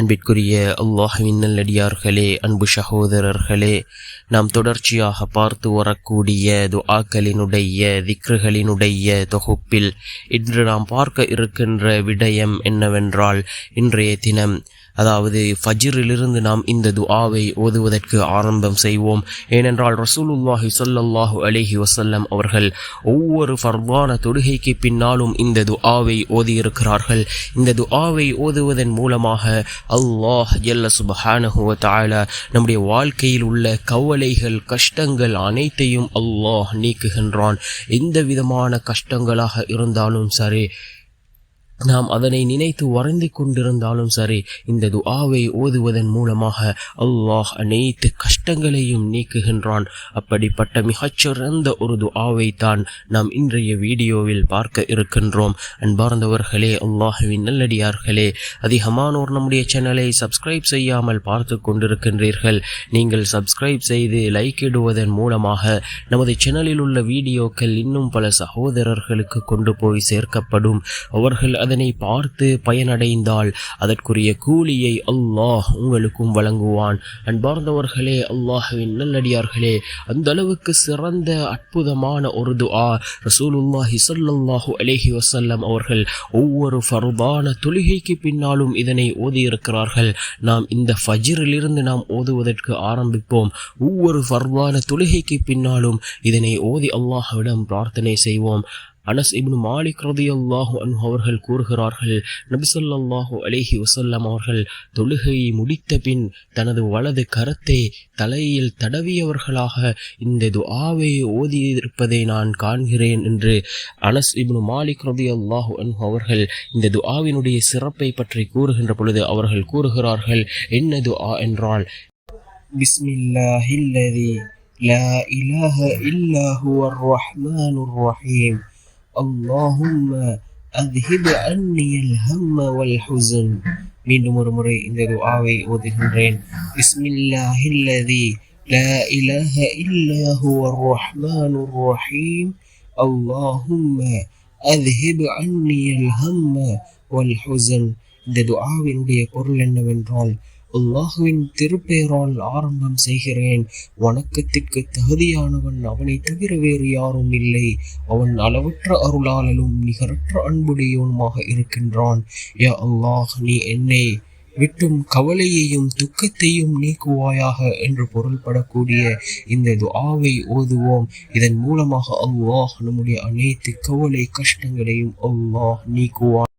அன்பிற்குரிய அல்லாஹுவின் நல்லடியார்களே அன்பு சகோதரர்களே நாம் தொடர்ச்சியாக பார்த்து வரக்கூடிய துஆக்களினுடைய திக்ருகளினுடைய தொகுப்பில் இன்று நாம் பார்க்க இருக்கின்ற விடயம் என்னவென்றால் இன்றைய தினம் அதாவது ஃபஜிரிலிருந்து நாம் இந்த துஆவை ஓதுவதற்கு ஆரம்பம் செய்வோம். ஏனென்றால் ரசூலுல்லாஹி சொல்லல்லாஹு அலிஹி வசல்லம் அவர்கள் ஒவ்வொரு ஃபர்வான தொடுகைக்கு பின்னாலும் இந்த துஆவை ஓதியிருக்கிறார்கள். இந்த துஆவை ஓதுவதன் மூலமாக அல்லாஹ் ஜல்ல சுபஹானஹு வ நம்முடைய வாழ்க்கையில் உள்ள கவலைகள் கஷ்டங்கள் அனைத்தையும் அல்லாஹ் நீக்குகின்றான். எந்த விதமான கஷ்டங்களாக இருந்தாலும் சரி நாம் அதனை நினைத்து வரைந்து கொண்டிருந்தாலும் சரி இந்த துஆவை ஓதுவதன் மூலமாக அல்லாஹ் அனைத்து கஷ்டங்களையும் நீக்குகின்றான். அப்படிப்பட்ட மிகச்சிறந்த ஒரு துஆவை தான் நாம் இன்றைய வீடியோவில் பார்க்க இருக்கின்றோம். அன்பார்ந்தவர்களே அல்லாஹுவின் நல்லடியார்களே அதிகமானோர் நம்முடைய சேனலை சப்ஸ்கிரைப் செய்யாமல் பார்த்து கொண்டிருக்கின்றீர்கள். நீங்கள் சப்ஸ்கிரைப் செய்து லைக் இடுவதன் மூலமாக நமது சேனலில் உள்ள வீடியோக்கள் இன்னும் பல சகோதரர்களுக்கு கொண்டு போய் சேர்க்கப்படும். அவர்கள் அதனை பார்த்து பயனடைந்தால் அதற்குரிய கூலியை அல்லாஹ் உங்களுக்கும் வழங்குவான். அன்பார்ந்தவர்களே அல்லாஹுவின் நல்லடியார்களே அந்த அளவுக்கு சிறந்த அற்புதமான ஒரு துஆ ரசூலுல்லாஹி ஸல்லல்லாஹு அலைஹி வசல்லம் அவர்கள் ஒவ்வொரு ஃபர்தான தொழுகைக்கு பின்னாலும் இதனை ஓதியிருக்கிறார்கள். நாம் இந்த ஃபஜிரிலிருந்து நாம் ஓதுவதற்கு ஆரம்பிப்போம். ஒவ்வொரு ஃபர்வான தொழுகைக்கு பின்னாலும் இதனை ஓதி அல்லாஹ்விடம் பிரார்த்தனை செய்வோம். அனஸ் இப்னு மாலிக் ரதியல்லாஹு அன்ஹு அவர்கள் கூறுகிறார்கள் நபிசல்லாஹு அலைஹி வசல்லம் அவர்கள் தொழுகையை முடித்த பின் தனது வலது கரத்தை தலையில் தடவியவர்களாக இந்த துஆவை ஓதியிருப்பதை நான் காண்கிறேன் என்று அனஸ் இப்னு மாலிக் ரதியல்லாஹு அன்ஹு அவர்கள் இந்த துஆவினுடைய சிறப்பை பற்றி கூறுகின்ற பொழுது அவர்கள் கூறுகிறார்கள் என்ன துஆ என்றால் பிஸ்மில்லாஹில்லதி لا إله إلا هو الرحمن الرحيم اللهم أذهب عني الهم والحزن மீண்டும் ஒரு முறை இந்த துஆவை ஓதுகின்றேன் பிஸ்மில்லாஹில்லதி لا إله إلا هو الرحمن الرحيم اللهم أذهب عني الهم والحزن இந்த துஆவினுடைய பொருள் என்னவென்றால் அல்லாஹுவின் திருப்பெயரால் ஆரம்பம் செய்கிறேன். வணக்கத்திற்கு தகுதியானவன் அவனை தவிர வேறு யாரும் இல்லை. அவன் அளவற்ற அருளாளலும் நிகரற்ற அன்புடையவனுமாக இருக்கின்றான். யா அல்லாஹ் நீ என்னை விட்டும் கவலையையும் துக்கத்தையும் நீக்குவாயாக என்று பொருள்படக்கூடிய இந்த துஆவை ஓதுவோம். இதன் மூலமாக அல்லாஹ் நம்முடைய அனைத்து கவலை கஷ்டங்களையும் அல்லாஹ் நீக்குவான்.